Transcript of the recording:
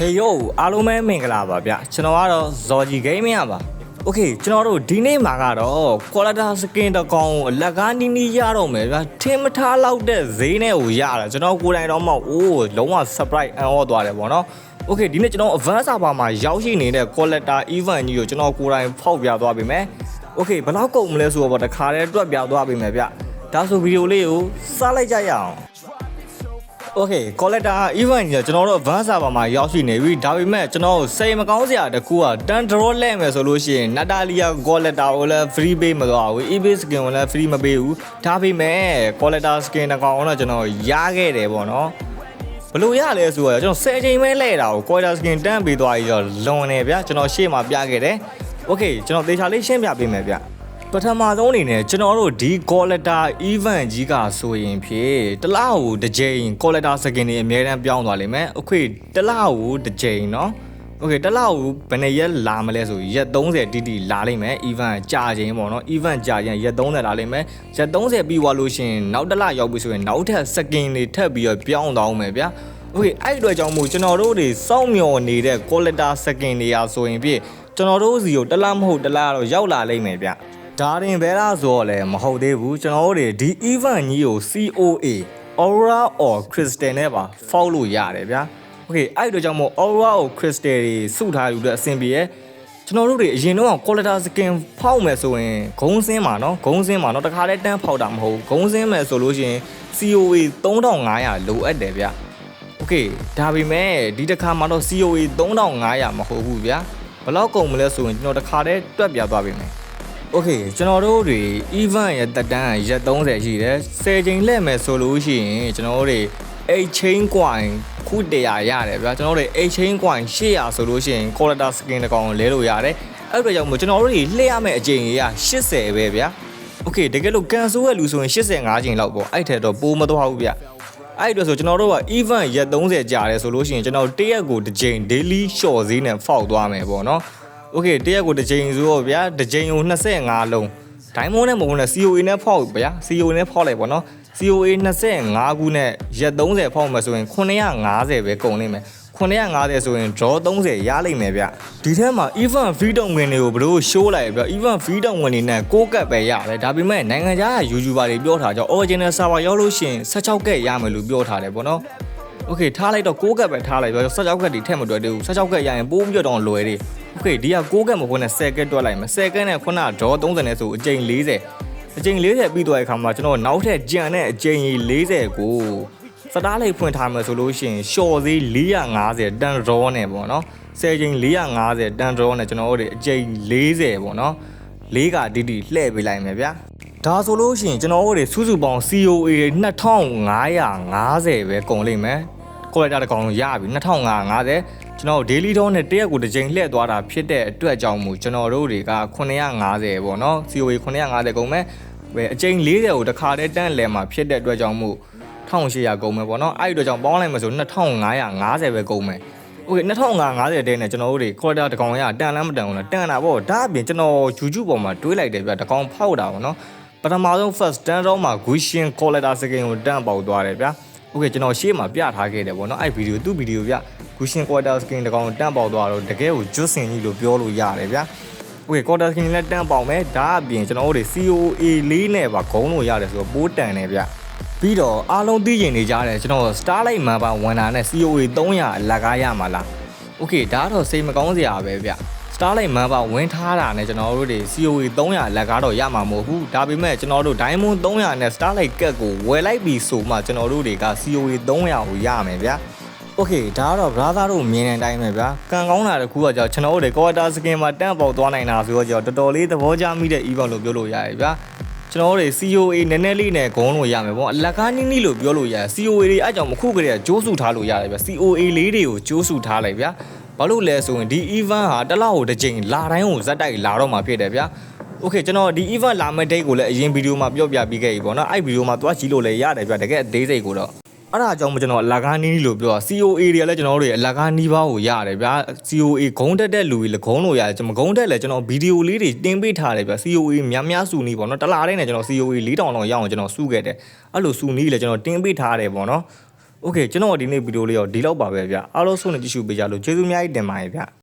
Hey yo အားလုံးပဲမင်္ဂလာပါဗျကျွန်တော်ကတော့ Zorgy Gaming ပါ Okay ကျွန်တော်တို့ဒီနေ့မှာကတော့ Quality Skin တကောင်ကိုအလက်ကားနီးနီးရတော့မယ်ဗျထင်မထားလောက်တဲ့ဈေးနဲ့ကိုရတာကျွန်တော်ကိုယ်တိုင်တော့မှအိုးလုံးဝ surprise အံ့ဩသွားတယ်ပေါ့နော် Okay ဒီနေ့ကျွန်တော် Advanced Server မှာရောက်ရှိနေတဲ့ Quality Event ကြီးကိုကျွန်တော်ကိုယ်တိုင်ဖောက်ပြသွားပေးမယ် Okay ဘယ်လောက်ကုန်မလဲဆိုတော့တခါတည်းတွက်ပြသွားပေးမယ်ဗျဒါဆိုဗီဒီယိုလေးကိုစလိုက်ကြရအောင် Okay collector event ကြီးကျွန်တော်တို့ advance server မှာရောက်ရှိနေပြီဒါပေမဲ့ကျွန်တော်စိတ်မကောင်းစရာတစ်ခုက turn draw လဲမယ်ဆိုလို့ရှိရင် Natalia collector ကိုလည်း free ပေးမသွားဘူး eBay skin ကိုလည်း free မပေးဘူးဒါပေမဲ့ collector skin တစ်ကောင်တော့ကျွန်တော်ရခဲ့တယ်ပေါ့နော်ဘလို့ရလဲဆိုတော့ကျွန်တော်10ချိန်ပဲလဲတာကို collector skin တန်းပေးသွားပြီးတော့လွန်နေဗျာကျွန်တော်ရှေ့မှာပြခဲ့တယ် Okay ကျွန်တော်သေချာလေးရှင်းပြပေးမယ်ဗျ ပထမဆုံးအနေနဲ့ကျွန်တော်တို့ဒီ collector event ကြီးကဆိုရင်ဖြင့်တစ်လကိုတစ်ကြိမ် collector skin တွေအများတန်းပြောင်းသွားလိမ့်မယ်။ Okay တစ်လကိုတစ်ကြိမ်เนาะ Okay တစ်လကိုဘယ်နှစ်ရက်လာမလဲဆိုရက်30တိတိလာလိမ့်မယ် event ကြာချိန်ပေါ့နော် event ကြာရင်ရက်30လာလိမ့်မယ်ရက်30ပြီးသွားလို့ရှိရင်နောက်တစ်လရောက်ပြီဆိုရင်နောက်ထပ် skin တွေထပ်ပြီးတော့ပြောင်းသွားအောင်မယ်ဗျာ Okay အဲ့ဒီအတွက်ကြောင့်မို့ကျွန်တော်တို့တွေစောင့်မျှော်နေတဲ့ collector skin တွေရာဆိုရင်ဖြင့်ကျွန်တော်တို့စီကိုတစ်လမဟုတ်တစ်လတော့ရောက်လာလိမ့်မယ်ဗျ ဒါရင်ဘဲလားဆိုတော့လည်းမဟုတ်သေးဘူးကျွန်တော်တို့တွေဒီ event ကြီးကို COA Aura or Crystal နဲ့ပါ follow လို့ရတယ်ဗျာ Okay အဲ့ဒီအတွက်ကြောင့်မို့ Aura or Crystal တွေစုထားယူတဲ့အဆင်ပြေရဲ့ကျွန်တော်တို့တွေအရင်တော့ collector skin ဖောက်မယ်ဆိုရင်ဂုံးစင်းမှာနော်ဂုံးစင်းမှာနော်တခါတည်းတန်းဖောက်တာမဟုတ်ဘူးဂုံးစင်းမယ်ဆိုလို့ရှိရင် COA 3500လိုအပ်တယ်ဗျာ โอเคဒါပေမဲ့ဒီတစ်ခါမှာတော့ COA 3500မဟုတ်ဘူးဗျာဘယ်လောက်ကုန်မလဲဆိုရင်ကျွန်တော်တစ်ခါတည်းတွက်ပြသွားပေးမယ် โอเคကျွန်တော်တို့တွေ event ရဲ့တက်တန်းကရက်30ရှိတယ်10ချိန်လက်မယ်ဆိုလို့ရှိရင်ကျွန်တော်တို့တွေ A chain coin ခု100ရတယ်ဗျာကျွန်တော်တို့တွေ A chain coin 800ဆိုလို့ရှိရင် collector skin တစ်ကောင်လဲလို့ရတယ်အဲ့အတွက်ကြောင့်မို့ကျွန်တော်တို့တွေလှည့်ရမယ့်အချိန်ကြီးက80ပဲဗျာโอเคတကယ်လို့ cancel ရဲ့လူဆိုရင်85ချိန်လောက်ပေါ့အဲ့ထက်တော့ပိုးမသွားဘူးဗျာ အဲ့ဒီအတွက်ဆိုကျွန်တော်တို့က event ရက်30ကြာတယ်ဆိုလို့ရှိရင်ကျွန်တော်တရက်ကိုတစ်ကြိမ် daily short ဈေးနဲ့ဖောက်သွားမယ်ပေါ့နော်။ Okay တရက်ကိုတစ်ကြိမ်ဆိုတော့ဗျာတစ်ကြိမ်ကို25လုံး diamond နဲ့မဟုတ်နဲ့ COA နဲ့ဖောက်ဗျာ COA နဲ့ဖောက်လိုက်ပေါ့နော်။ COA 25ခုနဲ့ရက်30ဖောက်မှဆိုရင်950ပဲကုန်လိမ့်မယ်။950ဆိုရင် draw 30ရလိမ့်မယ်ဗျဒီထဲမှာ event freedom ဝင်တွေကိုဘယ်လို show လိုက်ဗျ event freedom ဝင်တွေနဲ့6ကတ်ပဲရတယ်ဒါပေမဲ့နိုင်ငံခြားက YouTuber တွေပြောထားကြ original server ရောက်လို့ရှိရင်16ကတ်ရမယ်လို့ပြောထားတယ်ပေါ့နော် Okay ထားလိုက်တော့6ကတ်ပဲထားလိုက်ပြော16ကတ်တွေထည့်မတွက်သေးဘူး16ကတ်ရရင်ပိုးပြီးတော့လွယ်သေး Okay ဒီက6ကတ်မဟုတ်နဲ့10ကတ်တွက်လိုက်မယ်10ကတ်နဲ့ခုန draw 30နဲ့ဆိုအကြိမ်40အကြိမ်40ပြီးသွားတဲ့အခါမှာကျွန်တော်နောက်ထပ်ကြံတဲ့အကြိမ်40ကိုစတားလေးဖွင့်ထားမယ်ဆိုလို့ရှိရင်ရှော့သေး450တန် draw နဲ့ပေါ့နော်10ကြိမ်450တန် draw နဲ့ကျွန်တော်တို့တွေအကြိမ်40ပေါ့နော်၄ကတိတိလှည့်ပေးလိုက်မယ်ဗျာဒါဆိုလို့ရှိရင်ကျွန်တော်တို့တွေစုစုပေါင်း COA 2550ပဲကုန်လိမ့်မယ် ကိုလက်တာတစ်ကောင်ရပြီ2550ကျွန်တော် daily တော့နဲ့တရက်ကိုတစ်ကြိမ်လှည့်သွားတာဖြစ်တဲ့အတွက်ကြောင့်မို့ကျွန်တော်တို့တွေက950ပေါ့နော် COA 950ကုန်မယ်ပဲအကြိမ်40ကိုတစ်ခါတည်းတန်းလဲမှာဖြစ်တဲ့အတွက်ကြောင့်မို့1800ကုန်မယ်ပေါ့နော်အဲ့ဒီအတွက်ကြောင့်ပေါင်းလိုက်မှာဆို2550ပဲကုန်မယ်โอเค2550တဲ့နဲ့ကျွန်တော်တို့တွေ quarter တကောင်ရတန်လမ်းမတန်ဘူးလားတန်တာပေါ့ဒါအပြင်ကျွန်တော် YouTube ပေါ်မှာတွေးလိုက်တယ်ဗျတကောင်ဖောက်တာပေါ့နော်ပထမဆုံး first stand တော့မှာ Guishin collector skin ကိုတန်ပေါက်သွားတယ်ဗျ โอเคကျွန်တော်ရှေ့မှာပြထားခဲ့တယ်ပေါ့နော်အဲ့ဗီဒီယိုသူ့ဗီဒီယိုဗျ Guishin collector skin တကောင်တန်ပေါက်သွားတော့တကယ်ကိုကျွတ်စင်ကြီးလို့ပြောလို့ရတယ်ဗျโอเค quarter skin လည်းတန်ပေါက်မယ်ဒါအပြင်ကျွန်တော်တို့တွေ COA လေးနဲ့ပါဂုံးလို့ရတယ်ဆိုတော့ပိုးတန်တယ်ဗျပြီးတော့အားလုံးသိကျင်နေကြတယ်ကျွန်တော် Starlight Mamba ဝန်တာနဲ့ COA 300အလကားရမှာလား โอเคဒါကတော့စိတ်မကောင်းစရာပဲဗျ Starlight Mamba ဝင်ထားတာနဲ့ကျွန်တော်တို့တွေ COA 300လက်ကားတော့ရမှာမဟုတ်ဘူးဒါပေမဲ့ကျွန်တော်တို့ Diamond 300နဲ့ Starlight ကတ်ကိုဝယ်လိုက်ပြီဆိုမှကျွန်တော်တို့တွေက COA 300ကိုရမယ်ဗျโอเคဒါကတော့ brother တို့မြင်တဲ့အတိုင်းပဲဗျာကံကောင်းတာတခုကကြောင့်ကျွန်တော်တို့တွေ quarter skin မှာတန့်ပေါက်သွားနိုင်တာဆိုတော့ကြောင့်တော်တော်လေးသဘောကျမိတဲ့ event လို့ပြောလို့ရတယ်ဗျာကျွန်တော်တို့တွေ COA နည်းနည်းလေးနဲ့ဂုံးလို့ရမယ်ပေါ့အလကားနည်းနည်းလို့ပြောလို့ရတယ် COA တွေအဲ့ကြောင့်မခုကလေးကကြိုးစုထားလို့ရတယ်ဗျ COA လေးတွေကိုကြိုးစုထားလိုက်ဗျာ ဘာလို့လဲဆိုရင်ဒီ event ဟာတစ်လောက်ကိုတစ်ချိန်လာတိုင်းကိုဇက်တိုက်လာတော့မှာဖြစ်တယ်ဗျာ โอเคကျွန်တော်ဒီ event လာမယ့် date ကိုလည်းအရင်ဗီဒီယိုမှာပြောပြပြီးခဲ့ပြီပေါ့နော်အဲ့ဗီဒီယိုမှာသွားကြည့်လို့လည်းရတယ်ဗျတကယ်အသေးစိတ်ကိုတော့အဲ့ဒါကြောင့်မကျွန်တော်အလကားနီးလို့ပြော COA တွေကလည်းကျွန်တော်တို့တွေအလကားနီးပါးကိုရတယ်ဗျာ COA ဂုံးတက်တဲ့လူတွေလည်းဂုံးလို့ရတယ်ကျွန်တော်ဂုံးတက်လည်းကျွန်တော်ဗီဒီယိုလေးတွေတင်ပေးထားတယ်ဗျာ COA များများစုနီးပေါ့နော်တလားတိုင်းနဲ့ကျွန်တော် COA 4000လောက်ရအောင်ကျွန်တော်စုခဲ့တယ်အဲ့လိုစုနီးလည်းကျွန်တော်တင်ပေးထားတယ်ပေါ့နော်โ โอเคကျွန်တော်ဒီနေ့ဗီဒီယိုလေးတော့ဒီလောက်ပါပဲဗျအားလုံးဆုံးနေကြည့်ရှုပေးကြလို့ကျေးဇူးအများကြီးတင်ပါတယ်ဗျ